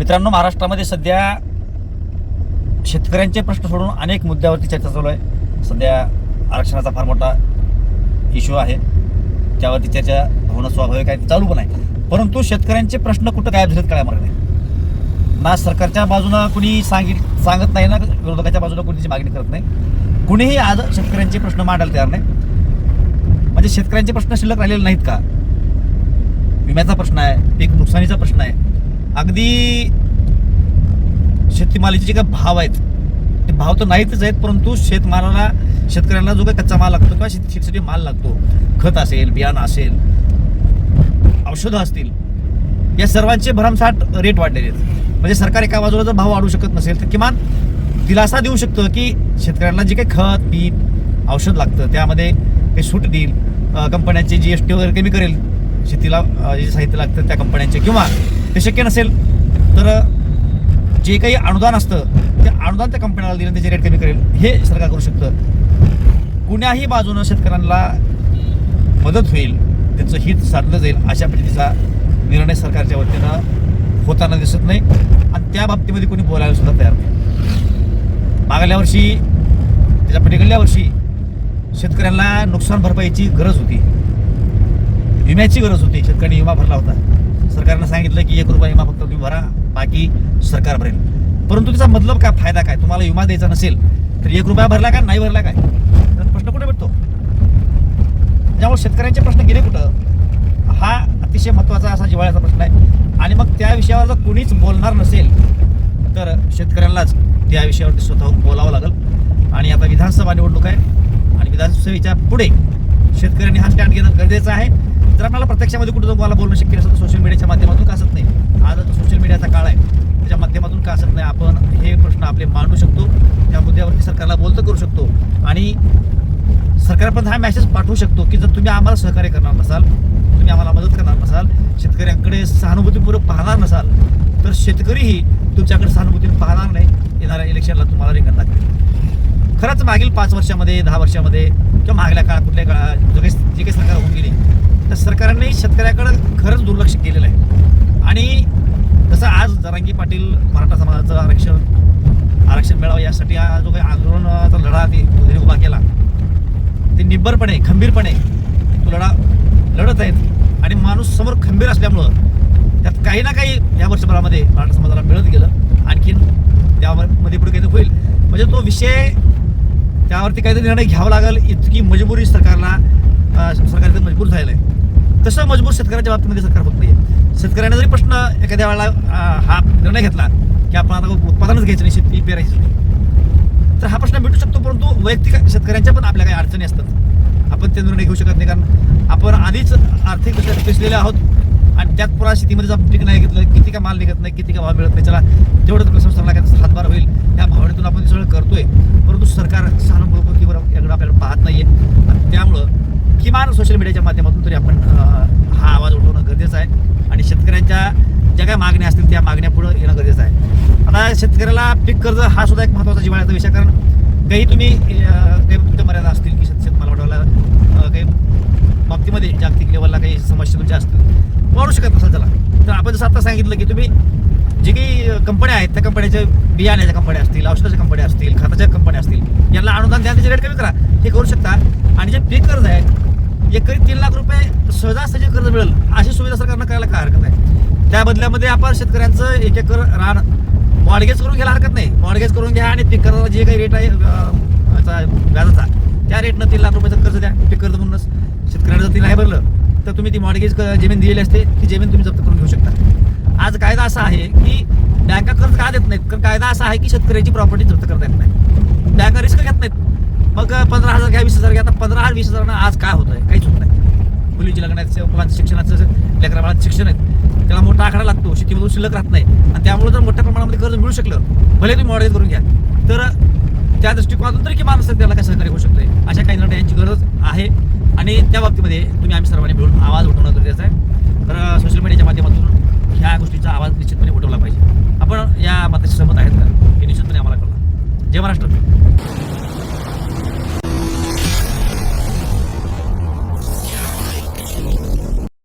मित्रांनो महाराष्ट्रामध्ये सध्या शेतकऱ्यांचे प्रश्न सोडून अनेक मुद्द्यावरती चर्चा चालू आहे. सध्या आरक्षणाचा फार मोठा इश्यू आहे. त्यावरती चर्चा होणं स्वाभाविक आहे चालू पण आहे. परंतु शेतकऱ्यांचे प्रश्न कुठं गायब झालेत काय मार्ग नाही ना सरकारच्या बाजूनं कुणी सांगित सांगत नाही ना विरोधकाच्या बाजूला कुणीची मागणी करत नाही. कुणीही आज शेतकऱ्यांचे प्रश्न मांडायला तयार नाही. म्हणजे शेतकऱ्यांचे प्रश्न शिल्लक राहिलेले नाहीत का? विम्याचा प्रश्न आहे पीक नुकसानीचा प्रश्न आहे. अगदी शेतीमालाचे जे काही भाव आहेत ते भाव तर नाहीतच आहेत परंतु शेतमालाला शेतकऱ्यांना जो काही कच्चा माल लागतो किंवा शेतीसाठी माल लागतो खत असेल बियाणं असेल औषधं असतील या सर्वांचे भरमसाठ रेट वाढलेले आहेत. म्हणजे सरकार एका बाजूला जर भाव वाढू शकत नसेल तर किमान दिलासा देऊ शकतं की शेतकऱ्यांना जे काही खत पीक औषध लागतं त्यामध्ये काही सूट देईल कंपन्यांची जी एस टी वगैरे कमी करेल शेतीला जे साहित्य लागतं त्या कंपन्यांचे. किंवा ते शक्य नसेल तर जे काही अनुदान असतं ते अनुदान त्या कंपन्याला दिलं त्याचे रेट कमी करेल हे सरकार करू शकतं. कुण्याही बाजूनं शेतकऱ्यांना मदत होईल त्याचं हित साधलं जाईल अशा पद्धतीचा निर्णय सरकारच्या वतीनं होताना दिसत नाही. आणि त्या बाबतीमध्ये कोणी बोलायला सुद्धा तयार नाही. मागल्या वर्षी त्याच्या पलीकडल्या वर्षी शेतकऱ्यांना नुकसान भरपाईची गरज होती. विम्याची गरज होती. शेतकऱ्यांनी विमा भरला होता. सरकारनं सांगितलं की एक रुपया विमा फक्त तुम्ही भरा बाकी सरकार भरेल. परंतु त्याचा मतलब काय फायदा काय? तुम्हाला विमा द्यायचा नसेल तर एक रुपया भरला का नाही भरला काय? तर प्रश्न कुठे भेटतो? त्यामुळे शेतकऱ्यांचे प्रश्न गेले कुठं? हा अतिशय महत्त्वाचा असा जिव्हाळ्याचा प्रश्न आहे. आणि मग त्या विषयावर जर कुणीच बोलणार नसेल तर शेतकऱ्यांनाच त्या विषयावरती स्वतःहून बोलावं लागेल. आणि आता विधानसभा निवडणूक आहे. आणि विधानसभेच्या पुढे शेतकऱ्यांनी हा स्टँड घेणं गरजेचं आहे. जर आपल्याला प्रत्यक्षामध्ये कुठं तुम्हाला बोलणं शक्य नसेल तर सोशल मीडियाच्या माध्यमातून का असत नाही? आज आता सोशल मीडियाचा काळ आहे. त्याच्या माध्यमातून का असत नाही? आपण हे प्रश्न आपले मांडू शकतो. त्या मुद्द्यावरती सरकारला बोलतं करू शकतो. आणि सरकारपर्यंत हा मेसेज पाठवू शकतो की जर तुम्ही आम्हाला सहकार्य करणार नसाल तुम्ही आम्हाला मदत करणार नसाल शेतकऱ्यांकडे सहानुभूतीपूर्वक पाहणार नसाल तर शेतकरीही तुमच्याकडे सहानुभूतीने पाहणार नाही. येणाऱ्या इलेक्शनला तुम्हाला रिंगण दाखवेल खरंच मागील पाच वर्षामध्ये दहा वर्षामध्ये किंवा मागल्या काळात कुठल्या काळात जो काही जे काही सरकार होऊन गेली तर सरकारने शेतकऱ्याकडं खरंच दुर्लक्ष केलेलं आहे. आणि जसं आज जरांगी पाटील मराठा समाजाचं आरक्षण आरक्षण मिळावं यासाठी हा जो काही आंदोलनाचा लढा ते उभा केला ते निब्बरपणे खंबीरपणे तो लढा लढत आहेत. आणि माणूस समोर खंबीर असल्यामुळं त्यात काही ना काही या वर्षभरामध्ये मराठा समाजाला मिळत गेलं. आणखीन त्यामध्ये पुढे काहीतरी होईल. म्हणजे तो विषय त्यावरती काहीतरी निर्णय घ्यावा लागेल. इतकी मजबुरी सरकारला सरकार इथं मजबूर झालेलं आहे. तसं मजबूर शेतकऱ्याच्या बाबतीमध्ये सरकार होत नाही शेतकऱ्याने जरी प्रश्न एखाद्या वेळेला हा निर्णय घेतला की आपण आता उत्पादनच घ्यायचं नाही शेती पेरायची तर हा प्रश्न मिटू शकतो परंतु वैयक्तिक शेतकऱ्यांच्या पण आपल्या काही अडचणी असतात. आपण ते निर्णय घेऊ शकत नाही कारण आपण आधीच आर्थिकदृष्ट्या पिसलेले आहोत आणि त्यात पुरा शेतीमध्ये जर पीक नाही घेतलं किती का माल निघत नाही किती का भाव मिळत नाही त्याला तेवढं प्रश्न संस्थांना काय हातभार होईल. त्या भावनेतून आपण सगळं करतोय परंतु सरकार सहानुभूतीवर याकडे आपल्याला पाहत नाहीये आणि फार सोशल मीडियाच्या माध्यमातून तरी आपण हा आवाज उठवणं गरजेचं आहे. आणि शेतकऱ्यांच्या ज्या काही मागण्या असतील त्या मागण्या पुढे येणं गरजेचं आहे. आता शेतकऱ्याला पीक कर्ज हा सुद्धा एक महत्त्वाचा जिवाळ्याचा विषय कारण काही तुम्ही काही तुमच्या मर्यादा असतील की शेत शेतमाल वाढवायला काही बाबतीमध्ये जागतिक लेवलला काही समस्या तुमच्या असतील वाढू शकत नसेल त्याला. तर आपण जसं आता सांगितलं की तुम्ही जे काही कंपन्या आहेत त्या कंपन्याच्या बियाण्याच्या कंपन्या असतील औषधाच्या कंपन्या असतील खताच्या कंपन्या असतील यांना अनुदान द्या त्याचे रेट कमी करा. हे करू शकता. आणि जे पीक कर्ज एकरी तीन लाख रुपये सहजासहजी कर्ज मिळेल अशी सुविधा सरकारनं करायला काय हरकत आहे त्या बदल्यामध्ये आपण शेतकऱ्यांचं एक एकर रान मॉडगेज करून घ्यायला हरकत नाही. मॉडगेज करून घ्या आणि पीक कर्जाचा जे काही रेट आहे याचा व्याजाचा त्या रेटनं तीन लाख रुपयाचं कर्ज द्या. पीक कर्ज म्हणूनच शेतकऱ्यांना जर ती नाही भरलं तर तुम्ही ती मॉडगेज जमीन दिलेली असते ती जमीन तुम्ही जप्त करून घेऊ शकता. आज कायदा असा आहे की बँका कर्ज का देत नाहीत? कारण कायदा असा आहे की शेतकऱ्याची प्रॉपर्टी जप्त करता येत नाही. बँका रिस्क घेत नाहीत. मग पंधरा हजार घ्या वीस हजार घ्या. आता पंधरा हजार वीस हजारानं आज काय होतं आहे काहीच होत नाही. मुलीची लग्नाचं मुलांचं शिक्षणाचं लेकरा बाळाचं शिक्षण आहे त्याला मोठा आकडा लागतो. शेतीमधून शिल्लक राहत नाही. आणि त्यामुळे जर मोठ्या प्रमाणामध्ये कर्ज मिळू शकलं भले तुम्ही मॉडेल करून घ्या तर त्या दृष्टिकोनातून तरी किमान त्याला काय सहकार्य होऊ शकतं अशा काही निर्णयांची गरज आहे. आणि त्या बाबतीमध्ये तुम्ही आम्ही सर्वांनी मिळून आवाज उठवणं गरजेचं आहे. तर सोशल मीडियाच्या माध्यमातून ह्या गोष्टीचा आवाज निश्चितपणे उठवला पाहिजे. आपण या मताशी सहमत आहेत का? हे निश्चितपणे आम्हाला कळलं. जय महाराष्ट्र.